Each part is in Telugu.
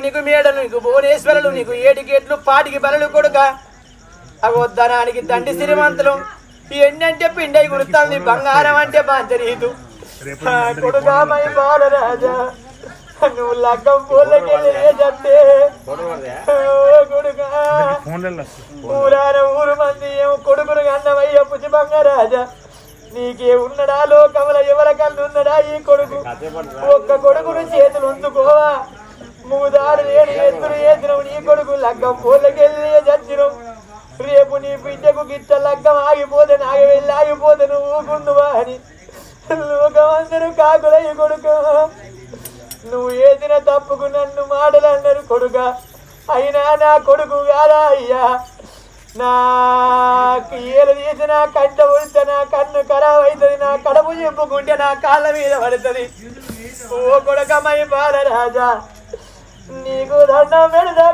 నీకు మేడలు నీకు భువనేశ్వరులు నీకు ఏడు గేట్లు పాటికి బలలు కొడుక. అగొద్దనానికి దండి శ్రీమంతులు ఈ ఎన్ని అంటే పిండై గుర్తాంది బంగారం అంటే బాంచరీదు కొడుకా మై బాలరాజా నువ్వు లగ్గం పూలకి చెప్తే కొడుకా ఊరాన ఊరు మంది ఏమో కొడుకును అన్నమయ్య పుచ్చి బంగారాజా. నీకే ఉన్నడా లోకముల ఎవరి కళ్ళు ఉన్నడా ఈ కొడుకు? ఒక్క కొడుకును చేతులు ఉంచుకోవా? మూదాడు ఏడు ఎత్తులు ఏతినవు నీ కొడుకు లగ్గం పూలకెళ్ళి చచ్చినవు. రేపు నీ బిడ్డకు గిట్ట లగ్గం ఆగిపోతే ఆగి వెళ్ళి ఆగిపోతే నువ్వు ఊకుందువా అని. లోకమందరూ కాకులయ్య కొడుకు. నువ్వు ఏదిన తప్పుకు నన్ను మాటలు అన్నారు కొడుక. అయినా నా కొడుకు కాదా అయ్యా. నాకు ఏలు తీసి నా కంట ఉడితే నా కన్ను ఖరాబ్ అవుతుంది నా కడుపు చెప్పుకుంటే నా కాళ్ళ మీద పడుతుంది. ఓ కొడుకమై బాలరాజా. నీకు దండం పెడదా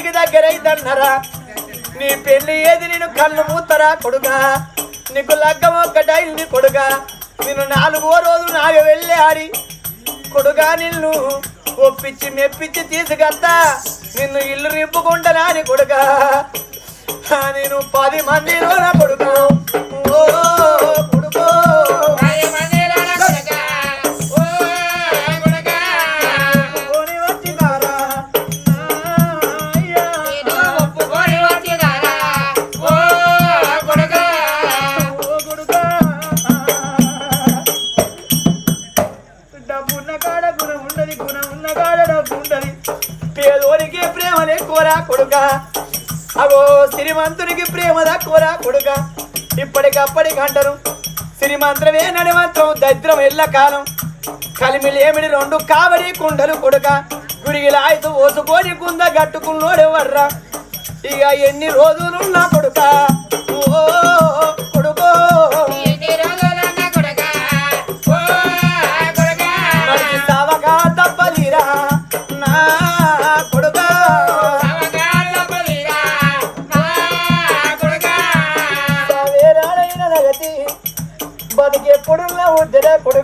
నేను దగ్గరైందన్నరా? దగ్గర నీ పెళ్ళి ఏది నేను కళ్ళు మూతరా కొడుక? నీకు లగ్గం ఒక్కటైంది కొడుగా నేను నాలుగో రోజు నాగ వెళ్ళి ఆడి కొడుగా నిన్ను ఒప్పించి మెప్పించి తీసుకొస్తా నిన్ను ఇల్లు నింపుకుంటానా అని కొడుగా నేను పది మంది నా కొడుకు. ఇప్పటికప్పటికి అంటారు శ్రీమంత్రమే నడిమంత్రం దరిద్రం ఎల్ల కాలం. కలిమిలేమిడి రెండు కావడి కుండలు కొడుక గురిగిలాయితూ ఓసుకొని కుంద గట్టుకున్నోడెవర్రా ఇక ఎన్ని రోజులున్నా కొడుక? ఓ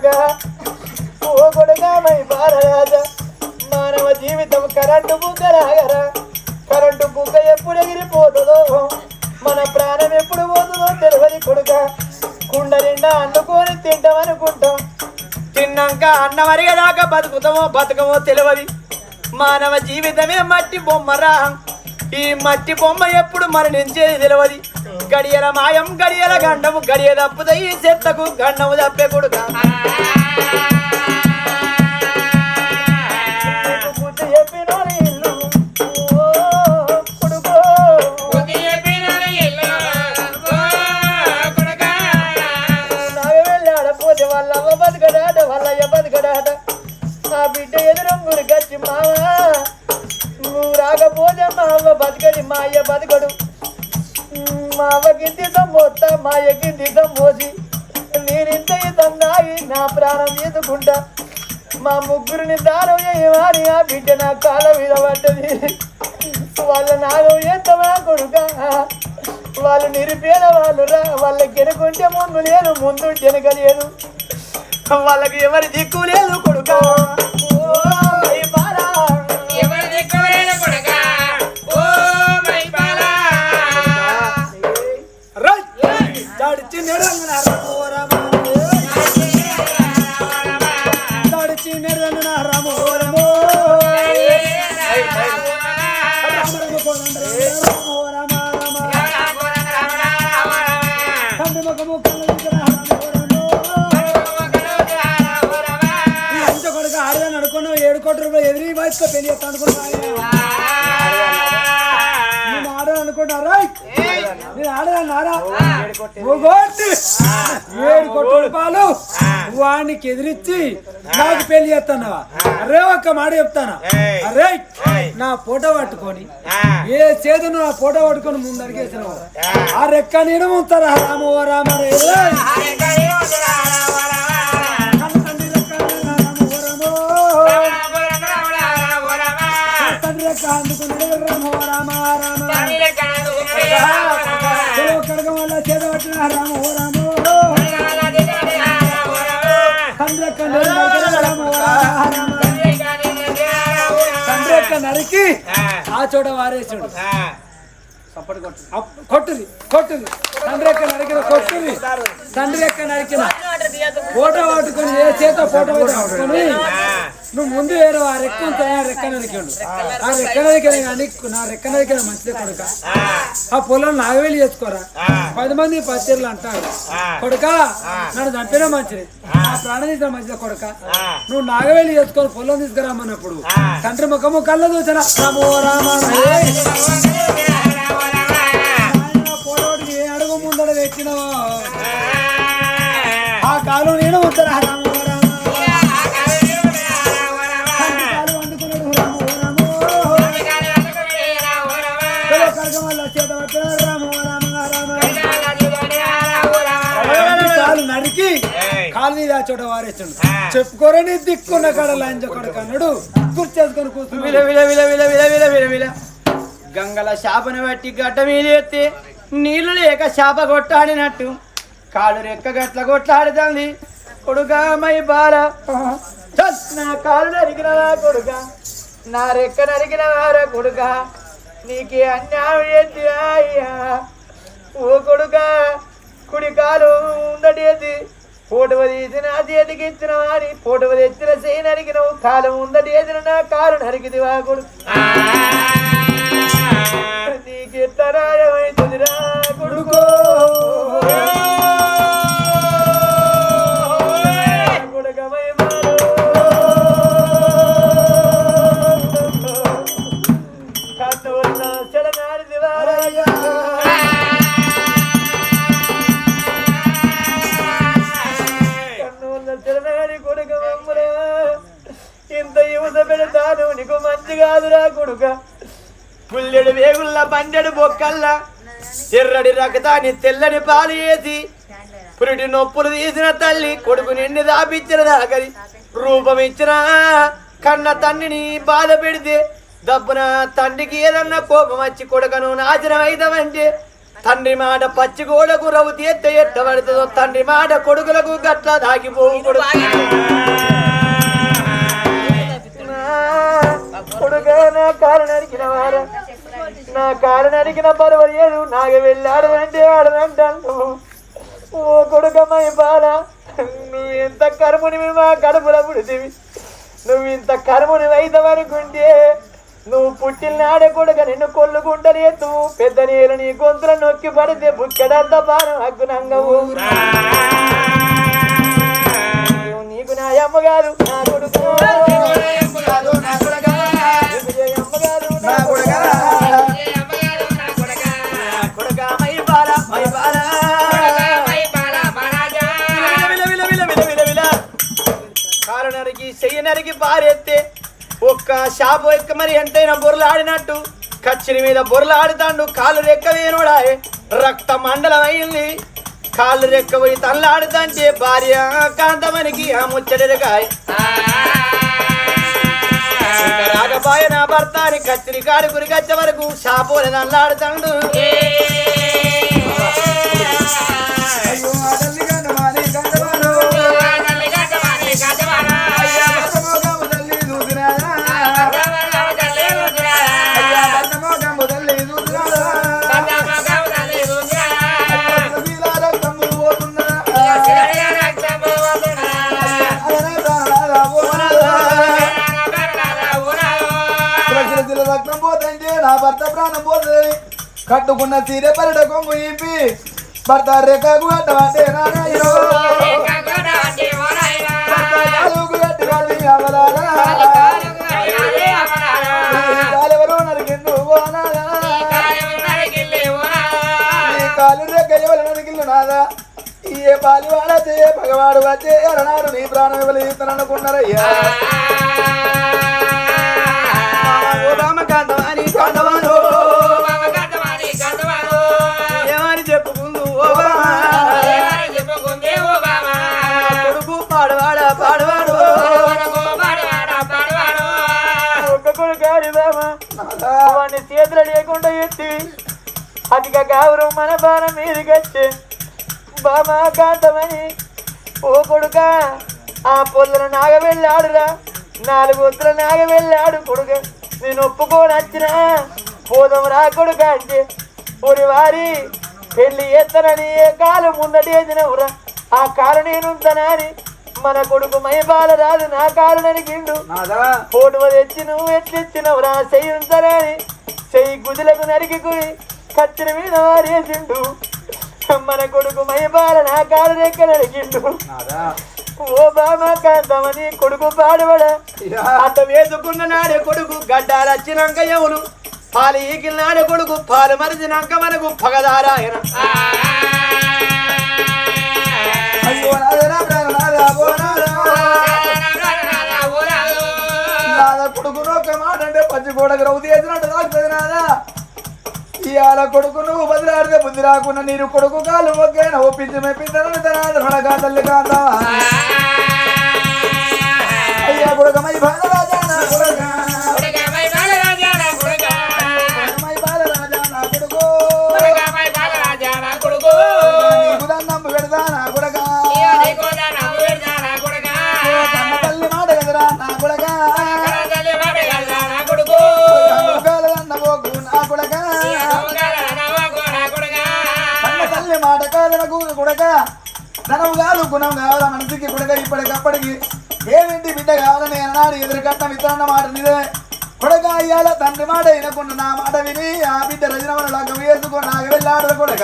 ఉద్దరా కొడుక ఓ కొడుక మై బాలరాజ. మానవ జీవితం కరెంటు బుగ్గలాగరా. కరెంటు బుగ్గ ఎప్పుడు ఎగిరిపోతుందో మన ప్రాణం ఎప్పుడు పోతుందో తెలియదు కొడుక. కుండ నిండా అన్నుకొని తింటామనుకుంటాం. తిన్నాక అన్నం అరిగేదాకా బతుకుతామో బతుకమో తెలియదు. మానవ జీవితమే మట్టి బొమ్మరా. ఈ మట్టి బొమ్మ ఎప్పుడు మరణించేది తెలియదు. గడియల మాయం గడియల గండము గడియ తప్పుత ఈ చెత్తకు గండము తప్పే కొడుక. పెట్టి నిజం పోసి నేనింత ఇతం నా ప్రాణం తీసుకుంటా మా ముగ్గురిని దానం చేయమని ఆ బిడ్డ నా కాలం మీద పడ్డది. నాగం చేస్తావా కొడుక? వాళ్ళు నిరుపేద వాళ్ళు రా. వాళ్ళకి ముందు లేదు ముందు వెనుక లేదు. వాళ్ళకి ఎవరి దిక్కు లేదు కొడుకా. ఏడు కోట్ల రూపాయలు వాడికి ఎదిరించి నాకు పెళ్ళి చేస్తానవా? అరే ఒక్క మాట చెప్తానా? అరే నా ఫోటో పట్టుకొని ఏ చేదు నా ఫోటో పట్టుకొని ముందు అడిగేసినావు ఆ. రెక్క నేను ముంతారా. రామ రామ రే రామ రామ కడగం వల్ల చేదవట్టిన రామ ఓ రామ నరికి ఆ. చోట వారేసాడు. కొట్టుది. కొట్టుది తండ్రి ఎక్క నరికిన కొట్టుది. తండ్రి ఎక్క నరికిన ఫోటో పట్టుకొని ఏ చేత ఫోటో పట్టుకొని నువ్వు ముందు వేరు ఆ రెక్క ఉంటుంది ఆ రెక్క నరికాడు ఆ. రెక్క నరికిన కానీ నా రెక్క నరికిన మంచిదే కొడుక. ఆ. పొలం నాగవేలి చేసుకోరా పది మంది పచ్చర్లు అంటారు. కొడుక నన్ను చంపినా మంచిది. ఆ. ప్రాణం తీసిన మంచిదే కొడుక. నువ్వు నాగవేలి చేసుకొని పొలం తీసుకురామన్నప్పుడు తండ్రి ముఖము కళ్ళ చూసిన రామో రామ చెప్పుకోరని అడుగు కడలా తెచ్చిన ఆ కాలు నేను ఉంటారా నరికి కాలు మీద చోట వారేసాడు చెప్పుకోరని దిక్కున్న కాడ లాంచ గంగల శాపను బట్టి గడ్డ మీద ఎత్తి నీళ్ళు లేక శాప కొట్టాడినట్టు. కాలు రెక్క గట్ల కొట్లాడుతుంది కొడుగా మై బాల. నా కాలు నరికిన కొడుగా కొడుక? నా రెక్క నరికిన వార కొడుక? నీకే అన్యాయం ఏంటి అయ్యా? ఓ కొడుక కుడి కాలు ఉందటేది ఫోటో తీసి నా చేతికి ఇచ్చిన వారి ఫోటో తెచ్చిన చేయి నరికినవు. కాలం ఉందటేది నా కాలు నరికిది వా కొడుకు? నీకెత్తరాయమైతుందిరా కొడుకో. ఎర్రడి రక్తాన్ని తెల్లని పాలు వేసి పురిటి నొప్పులు తీసిన తల్లి కొడుకు నిండి దాపించిన దాకరి రూపం ఇచ్చిన కన్న తండ్రిని బాధ పెడితే దబ్బున తండ్రికి ఏదన్నా కోపం వచ్చి కొడుకను నాశనం అవుతామంటే తండ్రి మాట పచ్చి గోడకు రవ్వు ఎట్ట ఎట్టబడుతుందో తండ్రి మాట కొడుకులకు గట్ల దాగిపోవు కొడుకు. కొడుక నా నరికిన నా కారు నరికిన పర్వాలేదు నాకు వెళ్ళాడు అంటే ఆడనంటాను ఓ కొడుకమ్మాయి బాల నువ్వు ఎంత కర్ముని మా కడుపులో పుడితివి. నువ్వు ఇంత కర్ముని వైదవనుకుంటే నువ్వు పుట్టిన నాడే కొడుక నిన్ను కొల్లుకుంటనే నువ్వు పెద్ద నీరు నీ గొంతుల నొక్కి పడితే బుక్కెడంత బాణం అగ్గునంగవు నీకు నా అమ్మగారు నా కొడుకు. నరికి పారెత్తే ఒక్క షాపు ఎక్క మరి ఎంతైనా బొర్రలు ఆడినట్టు కచ్చిరి మీద బొర్రలు ఆడుతాండు కాలు రెక్క వేనుడాయే రక్త మండలం అయింది కాళ్ళు రెక్క పోయి తల్లాడుతాంటే భార్య కాంతమనికి ఆ ముచ్చటకాయ రాగపాయ నా భర్త అని కత్తిరి కాడి గురికొచ్చే వరకు షాపోలే నల్లాడుతాడు నా భర్త ప్రాణం పోతుంది. కట్టుకున్న తీరే పరిడ కొంగు ఇప్పి భర్త రేఖకు కట్టమంటే నారాయణో ఏ పాలి వాడతే పగవాడు వచ్చే అలనాడు నీ ప్రాణం ఎవరు ఇస్తాననుకున్నారయ్యా ఓ రామకాంతం వాడిని చేతులు లేకుండా ఎత్తి గౌరవం మన బాణం మీదకి వచ్చి బామా కాంతమని ఓ కొడుక ఆ పొద్దున నాగ వెళ్ళాడురా నాలుగు వద్దుల నాగ వెళ్ళాడు కొడుక. నేను ఒప్పుకొని వచ్చినా పోదాం రా కొడుక అంటే ఒరి వారి పెళ్ళి ఎత్తనని ఏ కాలు ముందటి వేసినవురా ఆ కాలు నేను అని మన కొడుకు మైబాల రాదు నా కాలు నరికిండు. ఫోటో తెచ్చి నువ్వు ఎట్లిచ్చినవురా? చెయ్యి ఉంచరని చెయ్యి గుదిలకు నరికి కుడి కత్తిన మీద వారేసిండు. మన కొడుకు మైబాల నా కాలు రెక్క నరికిండు. ఓ బామా కాంతమని కొడుకు పాడబడ అట్ట వేసుకున్న నాడే కొడుకు గడ్డాలు వచ్చినాక ఎవరు పాలు ఈకిన నాడే కొడుకు పాలు మరిచినాక మనకు అయ్యో నాదా కొడుకు ఒక మాట అంటే పచ్చి గోడకు రౌతి వేసినట్టు ఇవాళ కొడుకు నువ్వు బదిలాడితే బుద్ధి రాకుండా నీరు కొడుకు కాలు ఒకేనా ఒప్పించి మెప్పించాలని తన తల్లి కాదా. అయ్యా కొడుకమై బాలరాజా నా కొడుక ధనం కాదు గుణం కావాలా మనిషికి కొడుక ఇప్పటికప్పటికి ఏమింటి బిడ్డ కావాలని అన్నాడు ఎదురు కట్నం ఇతరన్న మాట నిజమే. కొడుక అయ్యాల తండ్రి మాట వినకుండా నా మాట విని ఆ బిడ్డ రజనవన లగ్గం వేసుకొని నాకు వెళ్ళాడు కొడుక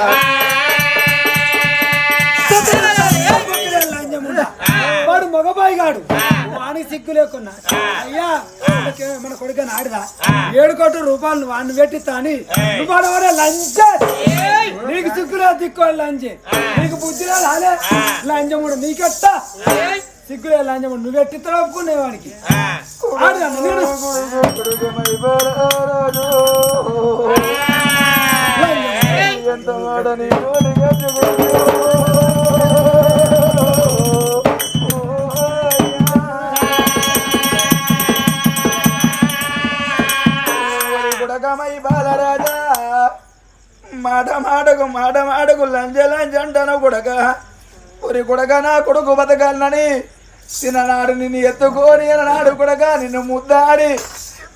వాడు మగబాయి గాడు వానికి సిగ్గు లేకున్నా. అయ్యా మన కొడుకు ఆడిదా ఏడు కోట్ల రూపాయలు వాడిని పెట్టిస్తా అని నువ్వు లంచ. నీకు సిగ్గులే దిక్కు లంచే. నీకు బుద్ధి రాలే లంచముడు నీకెట్ట? సిగ్గులే లంచముడు నువ్వు ఎట్టిస్తా ఒప్పుకునే వానికి ఆడుదా నేను ఎంత వాడని కొడకమై బాలరాజా. మాట మాటకు మాట మాటకు లంజ లంజ అంటాను కొడక. ఒరి కొడక నా కొడుకు బతకాలని. చిన్ననాడు నిన్ను ఎత్తుకొని నాడు కొడక నిన్ను ముద్దాడి.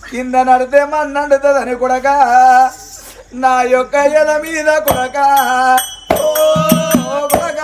కింద నడితే మన్నండుతుందని కొడక. నా యొక్క ఎద మీద కొడక. ఓ కొడక,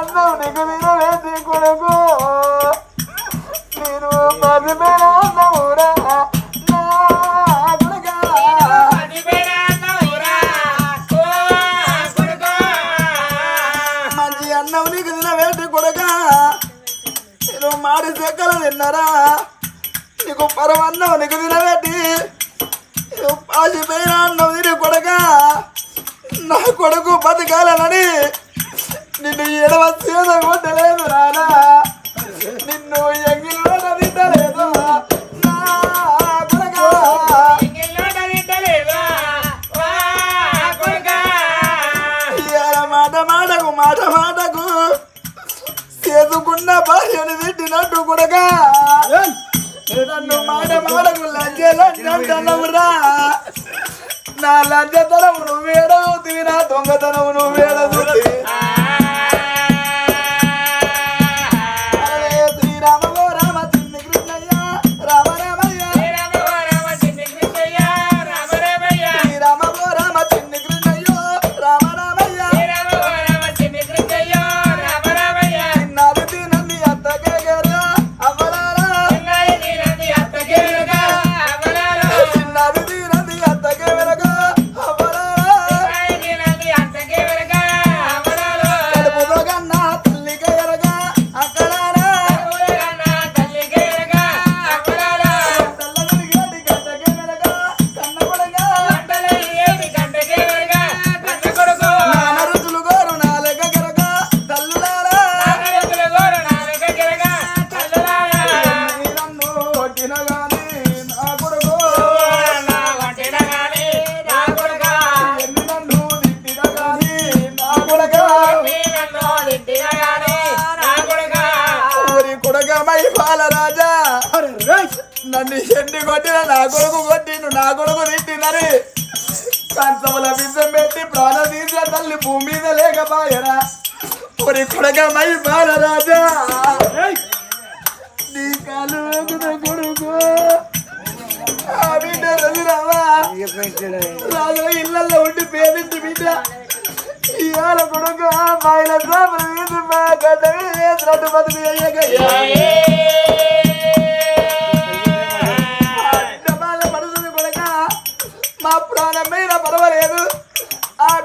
అన్నం నీకు తినలేదు కొడుకు. నా లంచతనం నువ్వేడవుతుంది నా దొంగతనం నువ్వు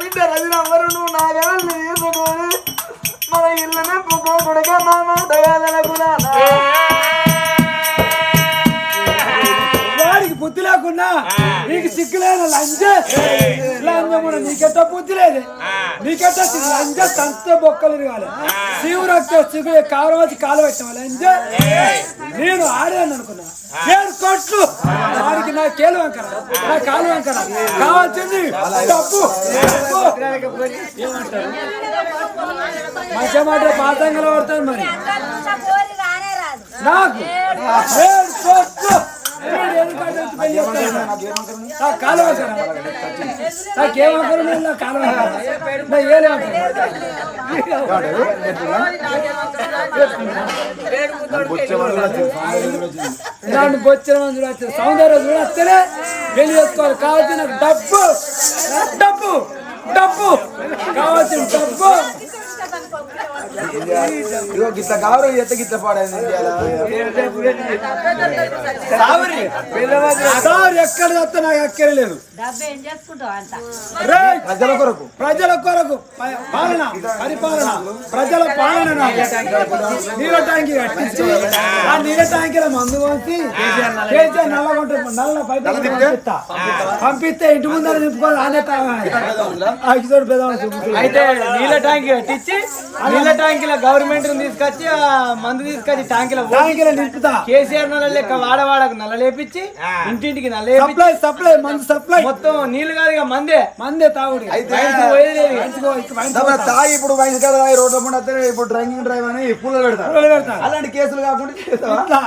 బిడ్డ రవినవ్వరు నువ్వు నా గడల్ని తీసుకొని మన ఇల్లు నింపుకో కొడక మా మాట కాదనకు వాడికి బుద్ధి లేకుండా నీకు సిగ్గులేన లంజే. లంజమున నీకెట్ట బుద్ధి లేదు. నీకెట్ట సిగ్గు లంజ తంత బొక్కలు కాదు శివురక్త సిగ్గు కాలం వచ్చి కాలు పెట్టాం లంజే. నేను ఆడాను అనుకున్నా. కోట్లు. వాడికి నా కేలు వంకర నా కాలు వంకర కావాల్సింది డబ్బు. ఏమంటారు మంచిగా మాట పాతంగా పడతాను మరి. నాకు ఏడు కోట్లు నా నా ఇలాంటి బొచ్చిన మందులు చూడచ్చు సౌందర్యం చూడస్తేనే పెళ్ళి చేసుకోవాలి కావాల్సిన డబ్బు డబ్బు డబ్బు కావాల్సిన డబ్బు. ఇదిగో గిట్ల కావరు గిట్ల పాడైంది ఎక్కడ నాకు రేయ్! ప్రజల కొరకు. ప్రజల కొరకు పాలన పరిపాలన ప్రజల పాలన. నీళ్ళ ట్యాంకి కట్టించి ఆ నీళ్ళ ట్యాంకీల మందు పోసి కేసీఆర్ నల్లగుంట నల్ల పైపు పంపిస్తా. ఇంటి ముందర నింపుకొని ఆనే అయితే నీళ్ళ ట్యాంక్ కట్టించి నీళ్ళ ట్యాంకుల గవర్నమెంట్ తీసుకొచ్చి మందు తీసుకొచ్చి ట్యాంకుల ట్యాంకీలో నింపుతా. కేసీఆర్ నల్ల లెక్క వాడవాడకు నల్ల లేపించి ఇంటింటికి నల్ల సప్లై సప్లై మందు సప్లై మొత్తం నీళ్ళు కాదు ఇక మందే. మందే తాగుడు. తాగి ఇప్పుడు వయసు కదా రోడ్ల ముందు ఇప్పుడు డ్రైవింగ్ డ్రైవ్ అని పూలు పెడతారు. పెడతారు. అలాంటి కేసులు కాకుండా.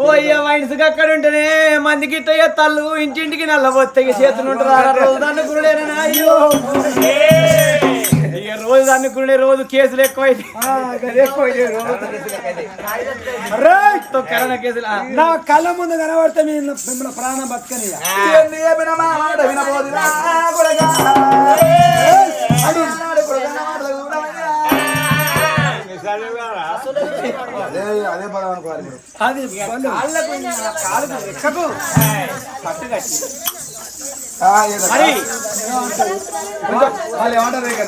ఓ అయ్యా వైన్స్ అక్కడ ఉంటేనే మందికి ఇట్ట తల్లు ఇంటింటికి నల్ల పోతాయి చేతులు ఉంటారు అయ్యో రోజు దన్నుకురుడే రోజు కేసులు ఎక్కువైతే! కరోనా కేసులు. నా కళ్ళ ముందు కనబడితే మీ మిమ్మల్ని ప్రాణం బతకని. అదే అదే పదం అనుకోవాలి. అది ఏదో. కొంచెం వాళ్ళు ఏమంటారు ఇక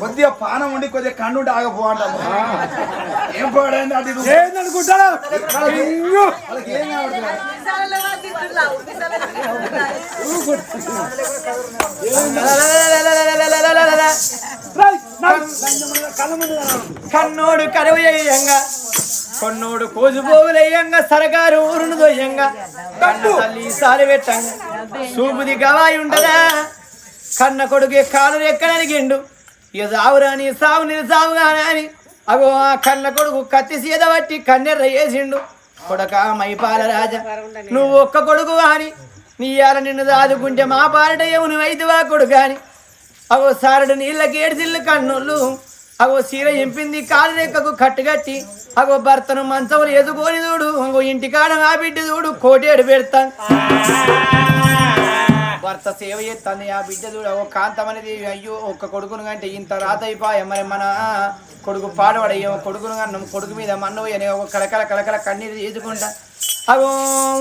కొద్దిగా పానం ఉండి కొద్దిగా కన్నుంటే ఆగపోవాలి ఏం పోయాడండి అది ఏందనుకుంటాడు వాళ్ళకి ఏం కళ్ళ కన్నోడు కరువు చేయంగా కొన్నోడు కోజుపోగులయ్యంగా సరగారు ఊరును దొయ్యంగా. కన్ను తల్లి సారి పెట్టంగా సూపుది గవాయి ఉండదా? కన్న కొడుకు కాలు ఎక్కడనిగిండు ఇక సావురాని సావు నేను సావుగానే అని అగో ఆ కన్న కొడుకు కత్తి సీద పట్టి కన్నెర్ర వేసిండు. కొడక మైపాల రాజా నువ్వు ఒక్క కొడుకు అని నీ ఇయాల నిన్ను దాదుకుంటే మా పాలటయ్యవు నువ్వు అయితే వా కొడుకు అని అగో సారడు నీళ్ళకి ఏడ్చిల్లు కన్నుళ్ళు అగో సీర ఎంపింది కాలు రెక్కకు కట్టుగట్టి అగో భర్తను మంచములు ఎదుకొని చూడు అగో ఇంటికాడ ఆ బిడ్డ చూడు కోటేడు పెడతాను భర్త సేవ చేస్తాను ఆ బిడ్డ చూడు ఓ కాంతం అనేది అయ్యో ఒక్క కొడుకును కంటే ఇంత రాత అయిపోయా మరి మన కొడుకు పాడబడయ్యో కొడుకును కన్నా కొడుకు మీద మన్ను అని ఒక కలకల కలకల కన్నీరు తీసుకుంటా అగో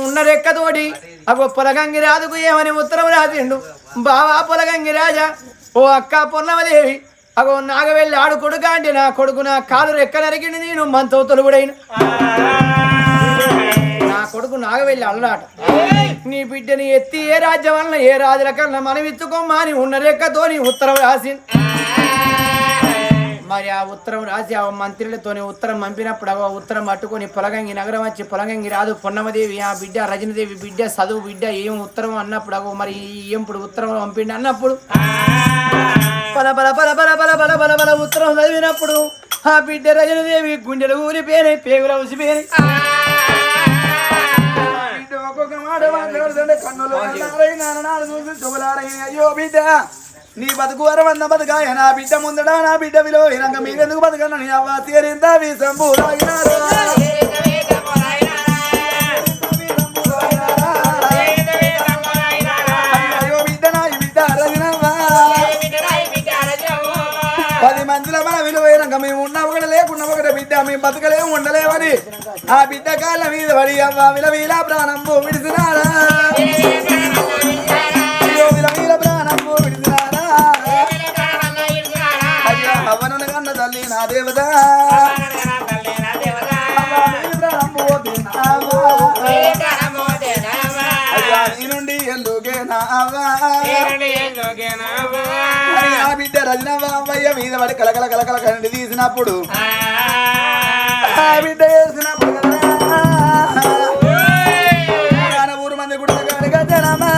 ఉన్న రెక్కతోటి అగో పొలగంగి రాజుకు ఏమని ఉత్తరం రాసిండు? బావా పొలగంగి రాజా ఓ అక్క పొన్నమదేవి అగో నాగవెళ్ళి ఆడు కొడుక అంటే నా కొడుకు నా కాలు రెక్క నరికిండి నేను మంతో తొలుగుడైన. నా కొడుకు నాగవెళ్ళి అల్లడాట నీ బిడ్డని ఎత్తి ఏ రాజ్యం వలన ఏ రాజుల కన్నా మనం ఇచ్చుకోమా అని ఉన్న రెక్కతోని ఉత్తరం రాసి. మరి ఆ ఉత్తరం రాసి ఆ మంత్రులతోని ఉత్తరం పంపినప్పుడు ఆ ఉత్తరం పట్టుకొని పొలగంగి నగరం వచ్చి పొలగంగి రాదు పొన్నమదేవి ఆ బిడ్డ రజనదేవి బిడ్డ చదువు బిడ్డ ఏం ఉత్తరం అన్నప్పుడు అగో మరి ఏంపుడు ఉత్తరం పంపిండి అన్నప్పుడు. పల బల బల బల బల బల బల బల ఉత్తరం చదివినప్పుడు ఆ బిడ్డ రజనదేవి గుండెలు ఊరిపోయినాయి పేగులు ఉసిపోయినాయి. బిడ్డ ఒక్కొక్క మాట మాట్లాడుతుంటే కన్నులు అల్లారై నాన్ననాడు చూసి చెవులారై అయ్యో బిడ్డ నీ బతుకు వరవన్న బతుకాయ నా బిడ్డ ముందడా నా బిడ్డ విలువ మీరెందుకు బతకన్న నీ అవ్వ తీరిందా వీసంబు లేకుండా ఒకటి బిడ్డ మేము బతకలేము ఉండలేమని. ఆ బిడ్డ కాళ్ళ మీద పడి అవ్వ విలవీల ప్రాణంబు విడిసినారా అయ్యో విలవీల ప్రాణంబు విడిసినారా అవ్వను కన్న తల్లి నా దేవదా నీ నుండి ఎందుకే నావా అవ్వ రజన బాబయ్య మీద పడి కలకల కలకల కండి తీసినప్పుడు. బిడ్డ చేసినప్పుడు ఊరు మంది కూడా జనమా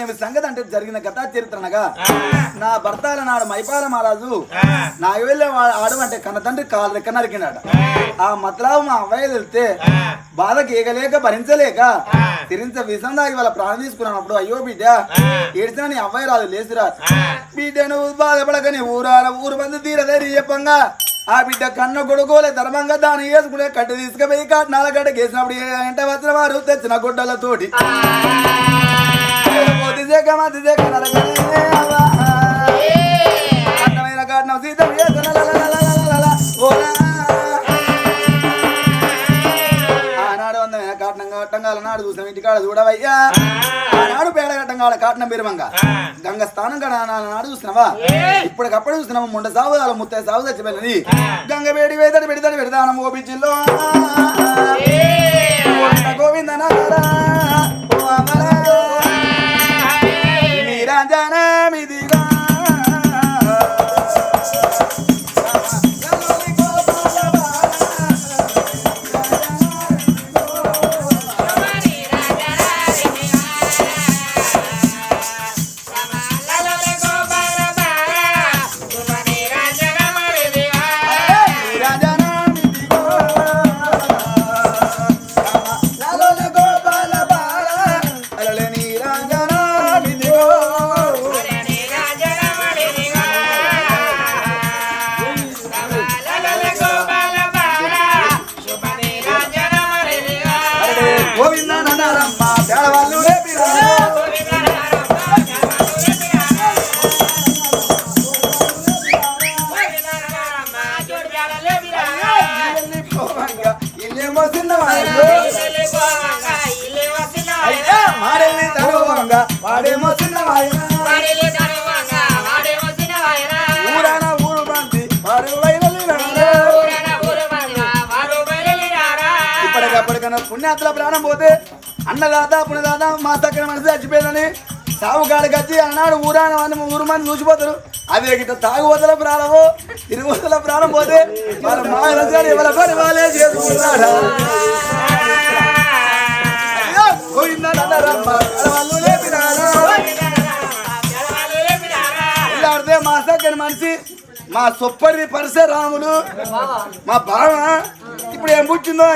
ఏమి సంగతి అంటే జరిగిన కథా చరిత్రనగా నా భర్తల నాడు మైపాల మహారాజు నాకు వెళ్ళే ఆడు అంటే కన్న తండ్రి కాలు రెక్క నరికినాడు. ఆ. మతలావు మా అవ్వయ్య వెళ్తే బాధకి ఏగలేక భరించలేక తిరించ విషం దాగి వాళ్ళ ప్రాణం తీసుకున్నప్పుడు అయ్యో బిడ్డ ఏడ్చిన నీ అవ్వయ్య రాదు లేచిరా బిడ్డ నువ్వు బాధపడకని ఊరాల ఊరు మంది తీరదేరి చెప్పంగా. ఆ బిడ్డ కన్న కొడుకోలే ధర్మంగా దాన్ని వేసుకునే కట్టు తీసుకుపోయి కట్నాల గడ్డ గేసినప్పుడు ఎంట వచ్చిన వారు తెచ్చిన గుడ్డలతోటి. మతిదేక మతిదేక నరకనే అవ్వా. కారణం సీతం oh, ఆనాడు వందమైన కాటనం కట్టంగాల నాడు చూసిన ఇంటికాడ చూడవయ్యా. ఆనాడు పేడ కట్టంగాల కాటనం బీరమంగా గంగ స్థానం నాడు చూసినవా? ఇప్పటికప్పుడు చూసినాము ముండ సాగు అలా ముత్తాయి సాగు చచ్చిపోయినది గంగ వేడి వేదడి పెడిదాడి పెడదానం గోపించిల్లో గోవిందన వాడేమో చిన్నవాయినా ఊరాన ఊరు బంది వారు ఇప్పటికప్పటికన్నా పుణ్యాత్ర ప్రాణం పోతే అన్నదాత పుణ్యదాత మా చక్కని మనసు చచ్చిపోయిందని సాగు కాడికి వచ్చి అన్నాడు ఊరాన ఊరు మంది చూసిపోతారు. అదే గిట్ట తాగుబోతల ప్రాణము తిరుగుబోతల ప్రాణం పోతే ఎవరి పని వాళ్ళే మనిషి మా సొప్పరి పరశురాములు. మా బావ ఇప్పుడు ఏం పుట్టిందో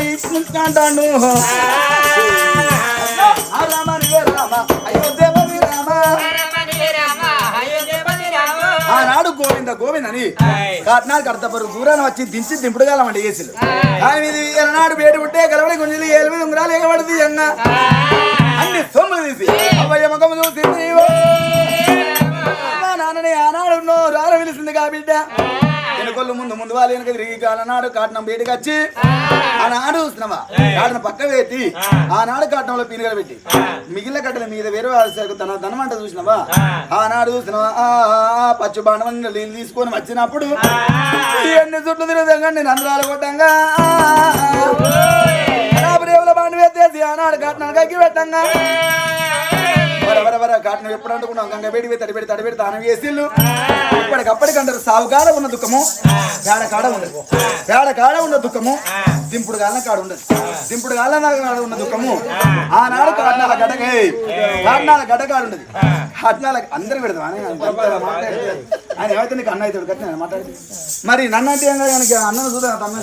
అయోధ్యపతి రామ. ఆనాడు గోవింద గోవింద అని కాట్నాడు కడతపరు దూరాన వచ్చి దించి దింపుడు కాలమండి ఏసులు ఆయన ఇది ఎలనాడు వేడి ఉంటే గలవడి కొంచెం ఎనిమిది ఉంగరాలు ఎగబడింది అన్న అన్ని సొమ్ములు తీసి అవ్వయ్య ముఖము చూసింది అని ఆనాడు నో రార పిలిచింది కా బిడ్డ వెనుకొల్లు ముందు ముందు వాళ్ళు వెనక తిరిగి కాలనాడు కాటనం బయటకు వచ్చి ఆనాడు చూస్తున్నావా కాటన పక్క పెట్టి ఆనాడు కాటనంలో పీనుగలు పెట్టి మిగిలిన కట్టల మీద వేరే తన తన ధనమంట చూసినవా ఆనాడు చూసినవా ఆ, పచ్చి బాణం నీళ్ళు తీసుకొని వచ్చినప్పుడు ఎన్ని చుట్లు తిరుగుతాగా నేను అందరాలు కొట్టంగా రేవుల బాండి వేసేసి ఆనాడు కాటనాడు కక్కి పెట్టంగా వర వర వర కాటనం ఎప్పుడు అంటుకున్నాం గంగ వేడి తడి పెడి తడి పెడి తానం వేసిళ్ళు ఇప్పటికప్పటికంటారు సాగు కాడ ఉన్న దుఃఖము. పేడ కాడ ఉండదు. పేడ కాడ ఉన్న దుఃఖము. దింపుడు గాల కాడ ఉండదు. దింపుడు గాల కాడ ఉన్న దుఃఖము. ఆనాడు కాటనాల గడక కాటనాల గడ్డ కాడ ఉండదు. కాటనాల అందరు పెడతాం ఆయన ఏమైతే నీకు అన్న అవుతాడు కట్టిన మాట్లాడి మరి నన్ను అంటే ఏం కాదు అన్నను చూద్దాం తమ్మ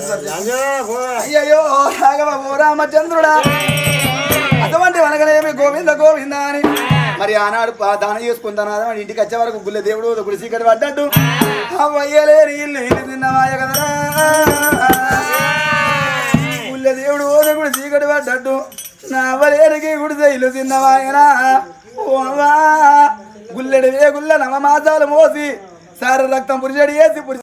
అయ్యయ్యో రాఘవ రామచంద్రుడా. అటువంటి వనగనేమి గోవింద గోవింద అని మరి ఆనాడు పా- దానం చేసుకుంటాను అని ఇంటికి వచ్చే వరకు గుళ్ళ దేవుడు గుడి చీకటి పడ్డట్టు. అవ్వయ్యలేని ఇల్లు ఇల్లు తిన్నవాయ కదరా. గుళ్ళ దేవుడు ఓద గుడి చీకటి పడ్డట్టు. నా అవ్వలేనికి గుడిసె ఇల్లు తిన్నవాయనా ఓవా. గుల్లెడు వే గుల్ల నవ మాసాలు మోసి సార రక్తం పురిచడి వేసి పురి